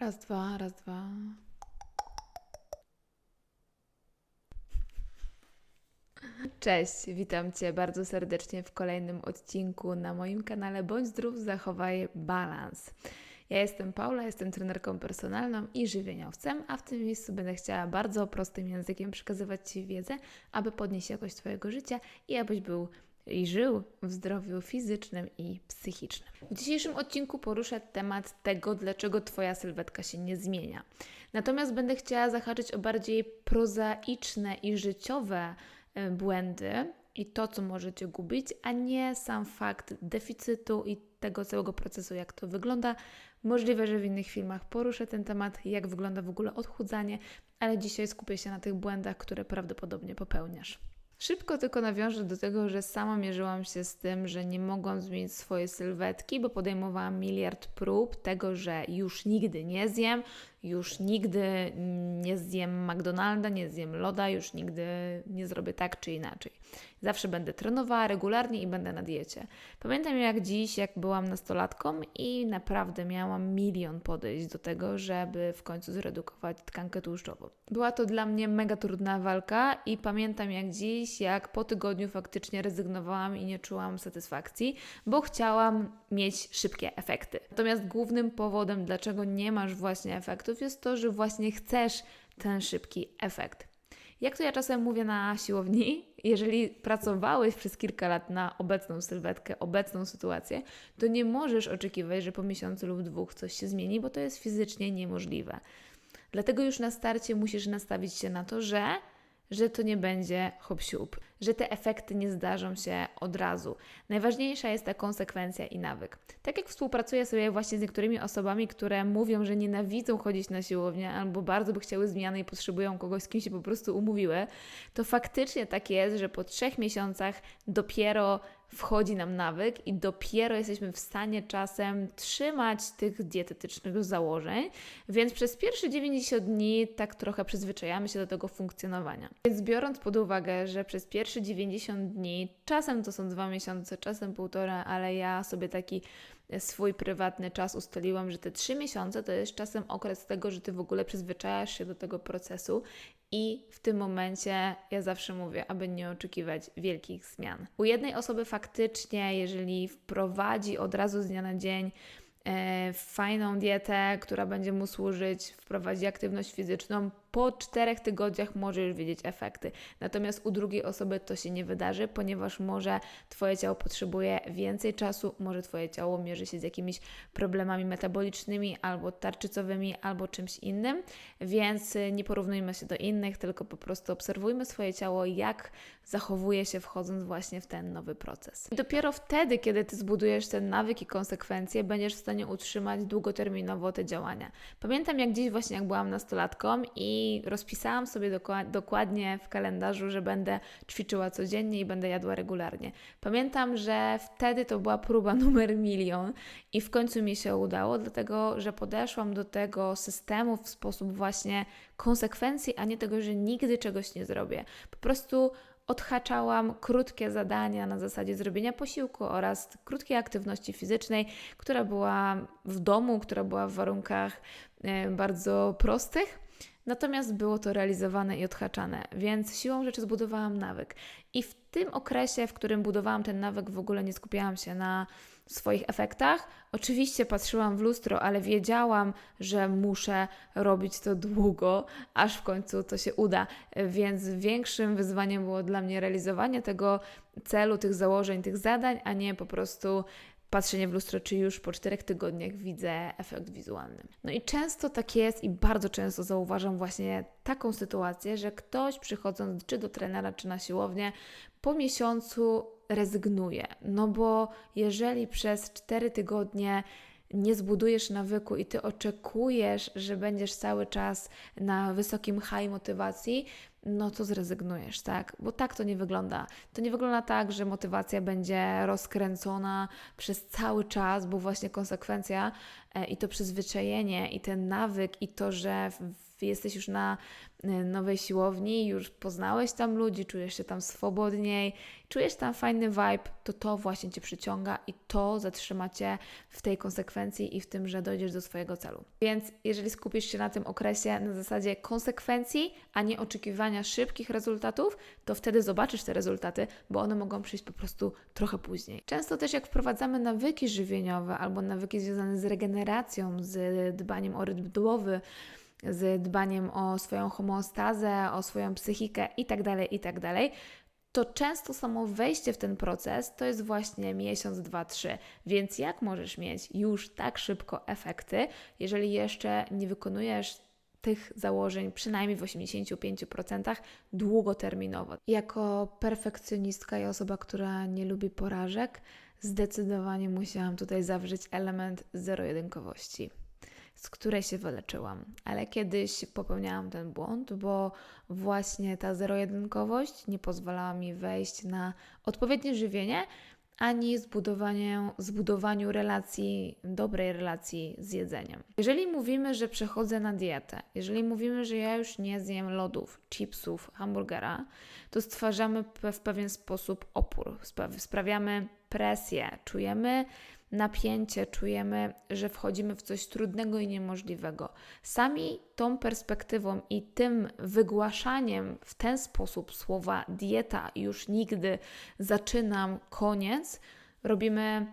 Raz, dwa, raz, dwa. Cześć, witam Cię bardzo serdecznie w kolejnym odcinku na moim kanale Bądź Zdrów, Zachowaj Balans. Ja jestem Paula, jestem trenerką personalną i żywieniowcem, a w tym miejscu będę chciała bardzo prostym językiem przekazywać Ci wiedzę, aby podnieść jakość Twojego życia i abyś był i żył w zdrowiu fizycznym i psychicznym. W dzisiejszym odcinku poruszę temat tego, dlaczego Twoja sylwetka się nie zmienia. Natomiast będę chciała zahaczyć o bardziej prozaiczne i życiowe e, błędy i to, co może Cię gubić, a nie sam fakt deficytu i tego całego procesu, jak to wygląda. Możliwe, że w innych filmach poruszę ten temat, jak wygląda w ogóle odchudzanie, ale dzisiaj skupię się na tych błędach, które prawdopodobnie popełniasz. Szybko tylko nawiążę do tego, że sama mierzyłam się z tym, że nie mogłam zmienić swojej sylwetki, bo podejmowałam miliard prób tego, że już nigdy nie zjem, już nigdy nie zjem McDonalda, nie zjem loda, już nigdy nie zrobię tak czy inaczej. Zawsze będę trenowała regularnie i będę na diecie. Pamiętam jak dziś, jak byłam nastolatką i naprawdę miałam milion podejść do tego, żeby w końcu zredukować tkankę tłuszczową. Była to dla mnie mega trudna walka i pamiętam jak dziś, jak po tygodniu faktycznie rezygnowałam i nie czułam satysfakcji, bo chciałam mieć szybkie efekty. Natomiast głównym powodem, dlaczego nie masz właśnie efektów, jest to, że właśnie chcesz ten szybki efekt. Jak to ja czasem mówię na siłowni, jeżeli pracowałeś przez kilka lat na obecną sylwetkę, obecną sytuację, to nie możesz oczekiwać, że po miesiącu lub dwóch coś się zmieni, bo to jest fizycznie niemożliwe. Dlatego już na starcie musisz nastawić się na to, że że to nie będzie hop że te efekty nie zdarzą się od razu. Najważniejsza jest ta konsekwencja i nawyk. Tak jak współpracuję sobie właśnie z niektórymi osobami, które mówią, że nienawidzą chodzić na siłownię albo bardzo by chciały zmiany i potrzebują kogoś, z kim się po prostu umówiły, to faktycznie tak jest, że po trzech miesiącach dopiero wchodzi nam nawyk i dopiero jesteśmy w stanie czasem trzymać tych dietetycznych założeń, więc przez pierwsze 90 dni tak trochę przyzwyczajamy się do tego funkcjonowania. Więc biorąc pod uwagę, że przez pierwsze 90 dni, czasem to są dwa miesiące, czasem półtora, ale ja sobie taki swój prywatny czas ustaliłam, że te trzy miesiące to jest czasem okres tego, że ty w ogóle przyzwyczajasz się do tego procesu i w tym momencie ja zawsze mówię, aby nie oczekiwać wielkich zmian. U jednej osoby faktycznie, jeżeli wprowadzi od razu z dnia na dzień e, fajną dietę, która będzie mu służyć, wprowadzi aktywność fizyczną, po czterech tygodniach może już widzieć efekty. Natomiast u drugiej osoby to się nie wydarzy, ponieważ może Twoje ciało potrzebuje więcej czasu, może Twoje ciało mierzy się z jakimiś problemami metabolicznymi albo tarczycowymi, albo czymś innym, więc nie porównujmy się do innych, tylko po prostu obserwujmy swoje ciało, jak zachowuje się wchodząc właśnie w ten nowy proces. I dopiero wtedy, kiedy Ty zbudujesz ten nawyk i konsekwencje, będziesz w stanie utrzymać długoterminowo te działania. Pamiętam jak dziś właśnie, jak byłam nastolatką i rozpisałam sobie dokładnie w kalendarzu, że będę ćwiczyła codziennie i będę jadła regularnie. Pamiętam, że wtedy to była próba numer milion i w końcu mi się udało, dlatego że podeszłam do tego systemu w sposób właśnie konsekwencji, a nie tego, że nigdy czegoś nie zrobię. Po prostu odhaczałam krótkie zadania na zasadzie zrobienia posiłku oraz krótkiej aktywności fizycznej, która była w domu, która była w warunkach e, bardzo prostych Natomiast było to realizowane i odhaczane, więc siłą rzeczy zbudowałam nawyk. I w tym okresie, w którym budowałam ten nawyk, w ogóle nie skupiałam się na swoich efektach. Oczywiście patrzyłam w lustro, ale wiedziałam, że muszę robić to długo, aż w końcu to się uda. Więc większym wyzwaniem było dla mnie realizowanie tego celu, tych założeń, tych zadań, a nie po prostu patrzenie w lustro, czy już po czterech tygodniach widzę efekt wizualny. No i często tak jest i bardzo często zauważam właśnie taką sytuację, że ktoś przychodząc czy do trenera, czy na siłownię, po miesiącu rezygnuje. No bo jeżeli przez cztery tygodnie nie zbudujesz nawyku i ty oczekujesz, że będziesz cały czas na wysokim high motywacji, no to zrezygnujesz, tak? Bo tak to nie wygląda. To nie wygląda tak, że motywacja będzie rozkręcona przez cały czas, bo właśnie konsekwencja e, i to przyzwyczajenie, i ten nawyk, i to, że jesteś już na e, nowej siłowni, już poznałeś tam ludzi, czujesz się tam swobodniej, czujesz tam fajny vibe, to to właśnie Cię przyciąga i to zatrzyma Cię w tej konsekwencji i w tym, że dojdziesz do swojego celu. Więc jeżeli skupisz się na tym okresie na zasadzie konsekwencji, a nie oczekiwania szybkich rezultatów, to wtedy zobaczysz te rezultaty, bo one mogą przyjść po prostu trochę później. Często też jak wprowadzamy nawyki żywieniowe albo nawyki związane z regeneracją, z dbaniem o rytm dłowy, z dbaniem o swoją homeostazę, o swoją psychikę itd., tak itd., tak to często samo wejście w ten proces to jest właśnie miesiąc, dwa, trzy. Więc jak możesz mieć już tak szybko efekty, jeżeli jeszcze nie wykonujesz tych założeń przynajmniej w 85% długoterminowo? Jako perfekcjonistka i osoba, która nie lubi porażek, zdecydowanie musiałam tutaj zawrzeć element zero-jedynkowości z której się wyleczyłam. Ale kiedyś popełniałam ten błąd, bo właśnie ta zero-jedynkowość nie pozwalała mi wejść na odpowiednie żywienie, ani zbudowanie, zbudowaniu relacji, dobrej relacji z jedzeniem. Jeżeli mówimy, że przechodzę na dietę, jeżeli mówimy, że ja już nie zjem lodów, chipsów, hamburgera, to stwarzamy w pewien sposób opór, sprawiamy presję, czujemy napięcie, czujemy, że wchodzimy w coś trudnego i niemożliwego. Sami tą perspektywą i tym wygłaszaniem w ten sposób słowa dieta już nigdy zaczynam, koniec, robimy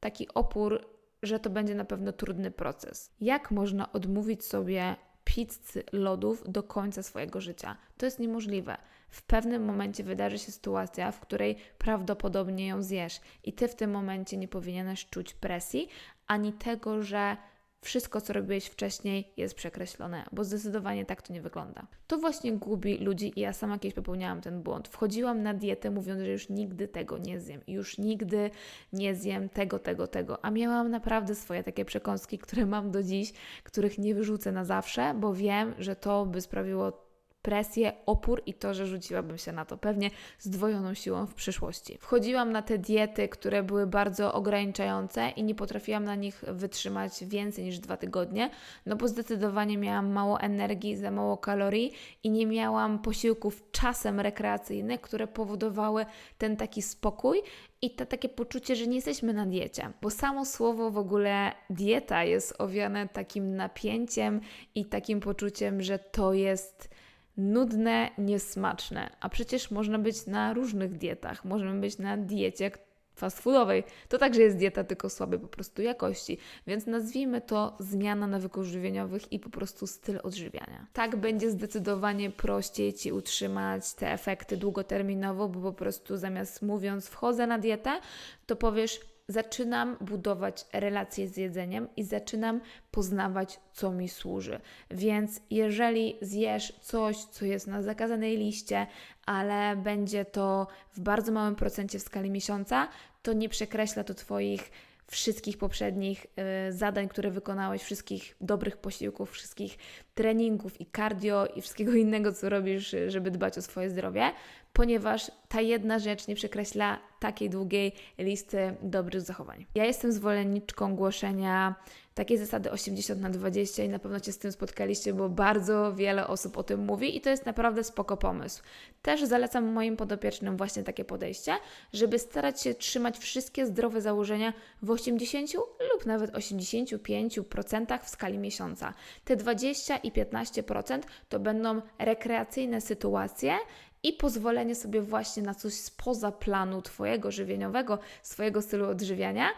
taki opór, że to będzie na pewno trudny proces. Jak można odmówić sobie pizzy, lodów do końca swojego życia? To jest niemożliwe w pewnym momencie wydarzy się sytuacja, w której prawdopodobnie ją zjesz, i ty w tym momencie nie powinieneś czuć presji ani tego, że wszystko, co robiłeś wcześniej, jest przekreślone, bo zdecydowanie tak to nie wygląda. To właśnie gubi ludzi i ja sama kiedyś popełniałam ten błąd. Wchodziłam na dietę mówiąc, że już nigdy tego nie zjem, już nigdy nie zjem tego, tego, tego, a miałam naprawdę swoje takie przekąski, które mam do dziś, których nie wyrzucę na zawsze, bo wiem, że to by sprawiło presję, opór i to, że rzuciłabym się na to pewnie z dwojoną siłą w przyszłości. Wchodziłam na te diety, które były bardzo ograniczające i nie potrafiłam na nich wytrzymać więcej niż dwa tygodnie, no bo zdecydowanie miałam mało energii, za mało kalorii i nie miałam posiłków czasem rekreacyjnych, które powodowały ten taki spokój i to takie poczucie, że nie jesteśmy na diecie, bo samo słowo w ogóle dieta jest owiane takim napięciem i takim poczuciem, że to jest nudne, niesmaczne. A przecież można być na różnych dietach. Możemy być na diecie fast foodowej. To także jest dieta, tylko słabej po prostu jakości. Więc nazwijmy to zmiana nawyków żywieniowych i po prostu styl odżywiania. Tak będzie zdecydowanie prościej Ci utrzymać te efekty długoterminowo, bo po prostu zamiast mówiąc wchodzę na dietę, to powiesz zaczynam budować relacje z jedzeniem i zaczynam poznawać, co mi służy. Więc jeżeli zjesz coś, co jest na zakazanej liście, ale będzie to w bardzo małym procencie w skali miesiąca, to nie przekreśla to Twoich wszystkich poprzednich y, zadań, które wykonałeś, wszystkich dobrych posiłków, wszystkich treningów i cardio i wszystkiego innego, co robisz, żeby dbać o swoje zdrowie, ponieważ ta jedna rzecz nie przekreśla takiej długiej listy dobrych zachowań. Ja jestem zwolenniczką głoszenia takiej zasady 80 na 20 i na pewno Cię z tym spotkaliście, bo bardzo wiele osób o tym mówi i to jest naprawdę spoko pomysł. Też zalecam moim podopiecznym właśnie takie podejście, żeby starać się trzymać wszystkie zdrowe założenia w 80 lub nawet 85% w skali miesiąca. Te 20 i 15% to będą rekreacyjne sytuacje, i pozwolenie sobie właśnie na coś spoza planu Twojego żywieniowego, swojego stylu odżywiania,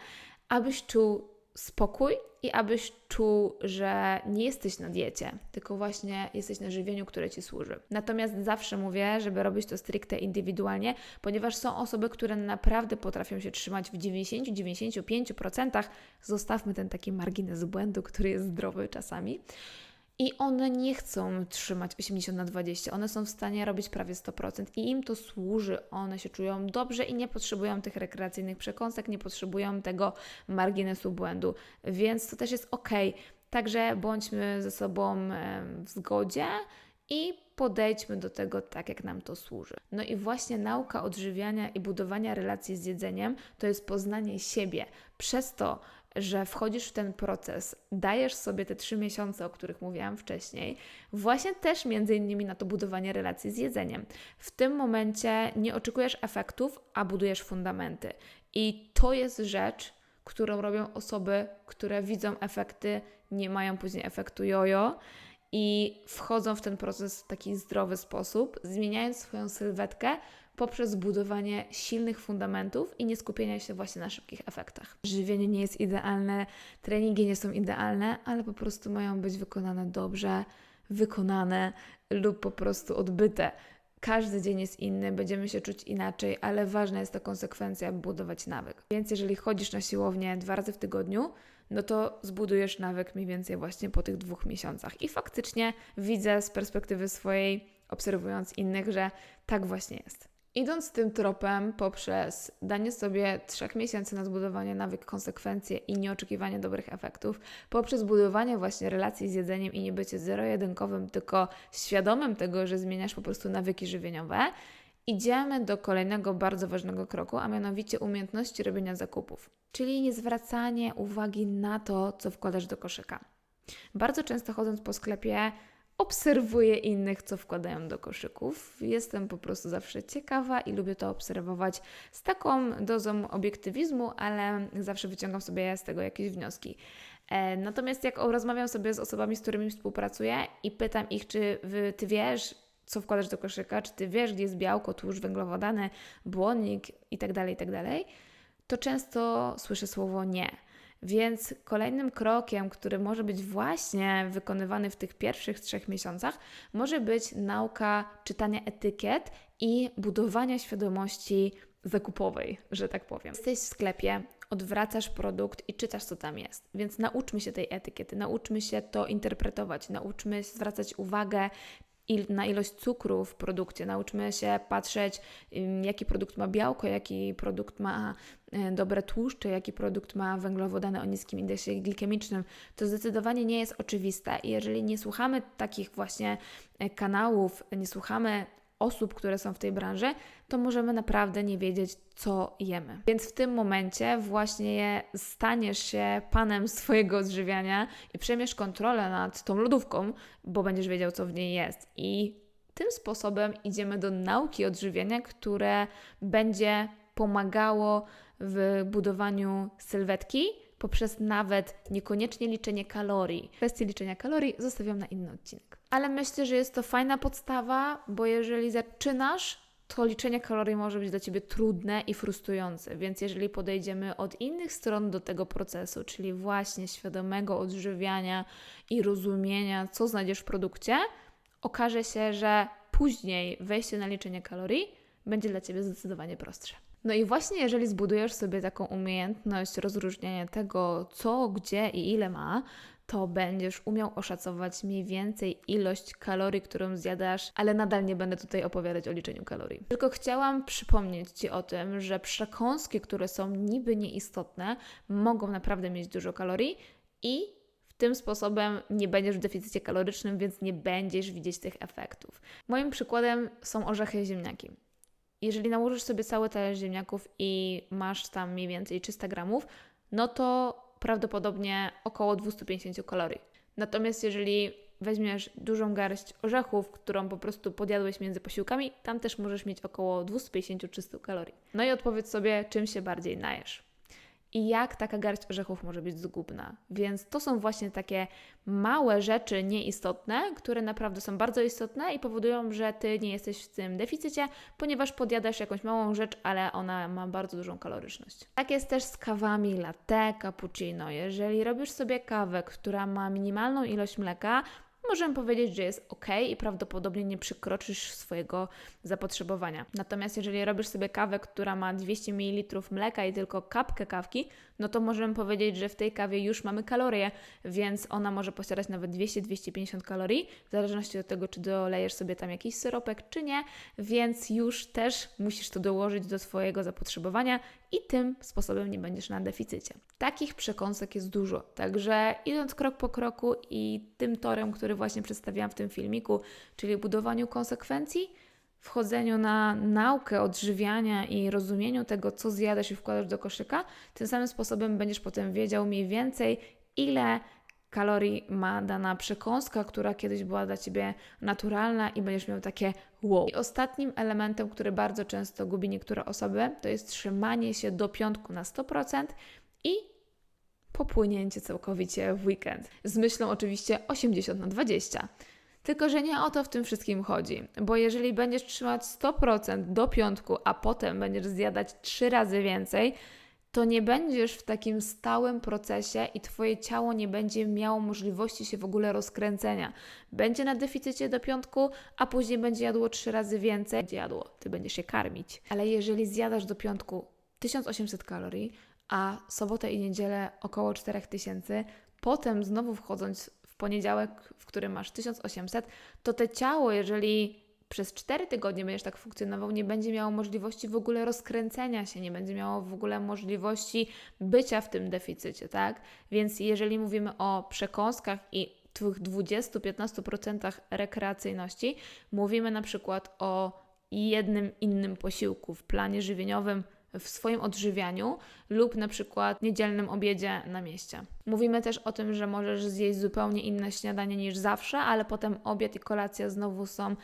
abyś czuł spokój i abyś czuł, że nie jesteś na diecie, tylko właśnie jesteś na żywieniu, które Ci służy. Natomiast zawsze mówię, żeby robić to stricte indywidualnie, ponieważ są osoby, które naprawdę potrafią się trzymać w 90-95%. Zostawmy ten taki margines błędu, który jest zdrowy czasami. I one nie chcą trzymać 80 na 20, one są w stanie robić prawie 100% i im to służy. One się czują dobrze i nie potrzebują tych rekreacyjnych przekąsek, nie potrzebują tego marginesu błędu, więc to też jest ok. Także bądźmy ze sobą w zgodzie i podejdźmy do tego tak, jak nam to służy. No i właśnie nauka odżywiania i budowania relacji z jedzeniem to jest poznanie siebie. Przez to, że wchodzisz w ten proces, dajesz sobie te trzy miesiące, o których mówiłam wcześniej, właśnie też między innymi na to budowanie relacji z jedzeniem. W tym momencie nie oczekujesz efektów, a budujesz fundamenty. I to jest rzecz, którą robią osoby, które widzą efekty, nie mają później efektu jojo i wchodzą w ten proces w taki zdrowy sposób, zmieniając swoją sylwetkę poprzez budowanie silnych fundamentów i nie skupienia się właśnie na szybkich efektach. Żywienie nie jest idealne, treningi nie są idealne, ale po prostu mają być wykonane dobrze, wykonane lub po prostu odbyte. Każdy dzień jest inny, będziemy się czuć inaczej, ale ważna jest ta konsekwencja, by budować nawyk. Więc jeżeli chodzisz na siłownię dwa razy w tygodniu, no to zbudujesz nawyk mniej więcej właśnie po tych dwóch miesiącach. I faktycznie widzę z perspektywy swojej, obserwując innych, że tak właśnie jest. Idąc tym tropem poprzez danie sobie trzech miesięcy na zbudowanie nawyk, konsekwencje i nieoczekiwanie dobrych efektów, poprzez budowanie właśnie relacji z jedzeniem i nie bycie zero-jedynkowym, tylko świadomym tego, że zmieniasz po prostu nawyki żywieniowe, idziemy do kolejnego bardzo ważnego kroku, a mianowicie umiejętności robienia zakupów, czyli nie zwracanie uwagi na to, co wkładasz do koszyka. Bardzo często chodząc po sklepie, obserwuję innych, co wkładają do koszyków. Jestem po prostu zawsze ciekawa i lubię to obserwować z taką dozą obiektywizmu, ale zawsze wyciągam sobie z tego jakieś wnioski. E, natomiast jak rozmawiam sobie z osobami, z którymi współpracuję i pytam ich, czy ty wiesz, co wkładasz do koszyka, czy ty wiesz, gdzie jest białko, tłuszcz węglowodany, błonnik itd., tak itd., tak to często słyszę słowo nie. Więc kolejnym krokiem, który może być właśnie wykonywany w tych pierwszych trzech miesiącach, może być nauka czytania etykiet i budowania świadomości zakupowej, że tak powiem. Jesteś w sklepie, odwracasz produkt i czytasz, co tam jest. Więc nauczmy się tej etykiety, nauczmy się to interpretować, nauczmy zwracać uwagę, il, na ilość cukru w produkcie. Nauczmy się patrzeć, jaki produkt ma białko, jaki produkt ma e, dobre tłuszcze, jaki produkt ma węglowodany o niskim indeksie glikemicznym. To zdecydowanie nie jest oczywiste. I jeżeli nie słuchamy takich właśnie e, kanałów, nie słuchamy osób, które są w tej branży, to możemy naprawdę nie wiedzieć, co jemy. Więc w tym momencie właśnie staniesz się panem swojego odżywiania i przejmiesz kontrolę nad tą lodówką, bo będziesz wiedział, co w niej jest. I tym sposobem idziemy do nauki odżywiania, które będzie pomagało w budowaniu sylwetki poprzez nawet niekoniecznie liczenie kalorii. Kwestię liczenia kalorii zostawiam na inny odcinek. Ale myślę, że jest to fajna podstawa, bo jeżeli zaczynasz, to liczenie kalorii może być dla Ciebie trudne i frustrujące. Więc jeżeli podejdziemy od innych stron do tego procesu, czyli właśnie świadomego odżywiania i rozumienia, co znajdziesz w produkcie, okaże się, że później wejście na liczenie kalorii będzie dla Ciebie zdecydowanie prostsze. No i właśnie jeżeli zbudujesz sobie taką umiejętność rozróżniania tego, co, gdzie i ile ma, to będziesz umiał oszacować mniej więcej ilość kalorii, którą zjadasz, ale nadal nie będę tutaj opowiadać o liczeniu kalorii. Tylko chciałam przypomnieć Ci o tym, że przekąski, które są niby nieistotne, mogą naprawdę mieć dużo kalorii i tym sposobem nie będziesz w deficycie kalorycznym, więc nie będziesz widzieć tych efektów. Moim przykładem są orzechy i ziemniaki. Jeżeli nałożysz sobie cały talerz ziemniaków i masz tam mniej więcej 300 gramów, no to prawdopodobnie około 250 kalorii. Natomiast jeżeli weźmiesz dużą garść orzechów, którą po prostu podjadłeś między posiłkami, tam też możesz mieć około 250-300 kalorii. No i odpowiedz sobie, czym się bardziej najesz i jak taka garść orzechów może być zgubna. Więc to są właśnie takie małe rzeczy nieistotne, które naprawdę są bardzo istotne i powodują, że ty nie jesteś w tym deficycie, ponieważ podjadasz jakąś małą rzecz, ale ona ma bardzo dużą kaloryczność. Tak jest też z kawami latte, cappuccino. Jeżeli robisz sobie kawę, która ma minimalną ilość mleka, możemy powiedzieć, że jest ok i prawdopodobnie nie przekroczysz swojego zapotrzebowania. Natomiast jeżeli robisz sobie kawę, która ma 200 ml mleka i tylko kapkę kawki, no to możemy powiedzieć, że w tej kawie już mamy kalorie, więc ona może posiadać nawet 200-250 kalorii, w zależności od tego, czy dolejesz sobie tam jakiś syropek, czy nie, więc już też musisz to dołożyć do swojego zapotrzebowania i tym sposobem nie będziesz na deficycie. Takich przekąsek jest dużo, także idąc krok po kroku i tym torem, który właśnie przedstawiłam w tym filmiku, czyli budowaniu konsekwencji, wchodzeniu na naukę odżywiania i rozumieniu tego, co zjadasz i wkładasz do koszyka, tym samym sposobem będziesz potem wiedział mniej więcej, ile kalorii ma dana przekąska, która kiedyś była dla Ciebie naturalna i będziesz miał takie wow. I ostatnim elementem, który bardzo często gubi niektóre osoby, to jest trzymanie się do piątku na 100% i popłynięcie całkowicie w weekend. Z myślą oczywiście 80 na 20. Tylko, że nie o to w tym wszystkim chodzi, bo jeżeli będziesz trzymać 100% do piątku, a potem będziesz zjadać 3 razy więcej, to nie będziesz w takim stałym procesie i Twoje ciało nie będzie miało możliwości się w ogóle rozkręcenia. Będzie na deficycie do piątku, a później będzie jadło trzy razy więcej. Będzie jadło, Ty będziesz się karmić. Ale jeżeli zjadasz do piątku 1800 kalorii, a sobotę i niedzielę około 4000, potem znowu wchodząc w poniedziałek, w którym masz 1800, to te ciało, jeżeli przez 4 tygodnie będziesz tak funkcjonował, nie będzie miało możliwości w ogóle rozkręcenia się, nie będzie miało w ogóle możliwości bycia w tym deficycie, tak? Więc jeżeli mówimy o przekąskach i tych 20-15% rekreacyjności, mówimy na przykład o jednym innym posiłku w planie żywieniowym w swoim odżywianiu lub na przykład niedzielnym obiedzie na mieście. Mówimy też o tym, że możesz zjeść zupełnie inne śniadanie niż zawsze, ale potem obiad i kolacja znowu są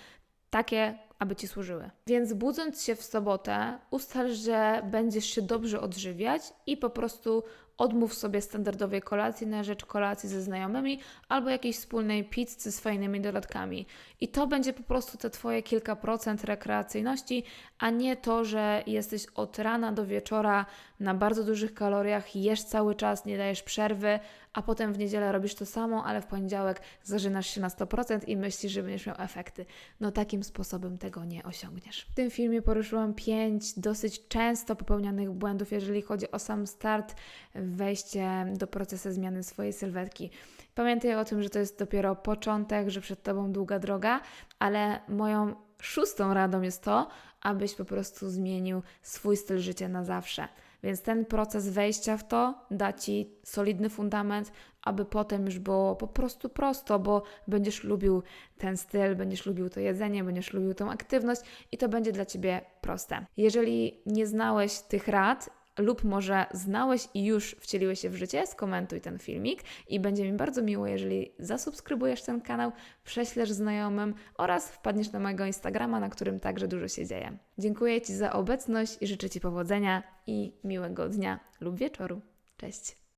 takie, aby ci służyły. Więc budząc się w sobotę, ustal, że będziesz się dobrze odżywiać i po prostu odmów sobie standardowej kolacji na rzecz kolacji ze znajomymi albo jakiejś wspólnej pizzy z fajnymi dodatkami. I to będzie po prostu te Twoje kilka procent rekreacyjności, a nie to, że jesteś od rana do wieczora na bardzo dużych kaloriach, jesz cały czas, nie dajesz przerwy, a potem w niedzielę robisz to samo, ale w poniedziałek zażynasz się na 100% i myślisz, że będziesz miał efekty. No takim sposobem tego nie osiągniesz. W tym filmie poruszyłam pięć dosyć często popełnianych błędów, jeżeli chodzi o sam start, wejście do procesu zmiany swojej sylwetki. Pamiętaj o tym, że to jest dopiero początek, że przed Tobą długa droga, ale moją szóstą radą jest to, abyś po prostu zmienił swój styl życia na zawsze. Więc ten proces wejścia w to da Ci solidny fundament, aby potem już było po prostu prosto, bo będziesz lubił ten styl, będziesz lubił to jedzenie, będziesz lubił tą aktywność i to będzie dla Ciebie proste. Jeżeli nie znałeś tych rad lub może znałeś i już wcieliłeś się w życie, skomentuj ten filmik i będzie mi bardzo miło, jeżeli zasubskrybujesz ten kanał, prześlesz znajomym oraz wpadniesz na mojego Instagrama, na którym także dużo się dzieje. Dziękuję Ci za obecność i życzę Ci powodzenia i miłego dnia lub wieczoru. Cześć!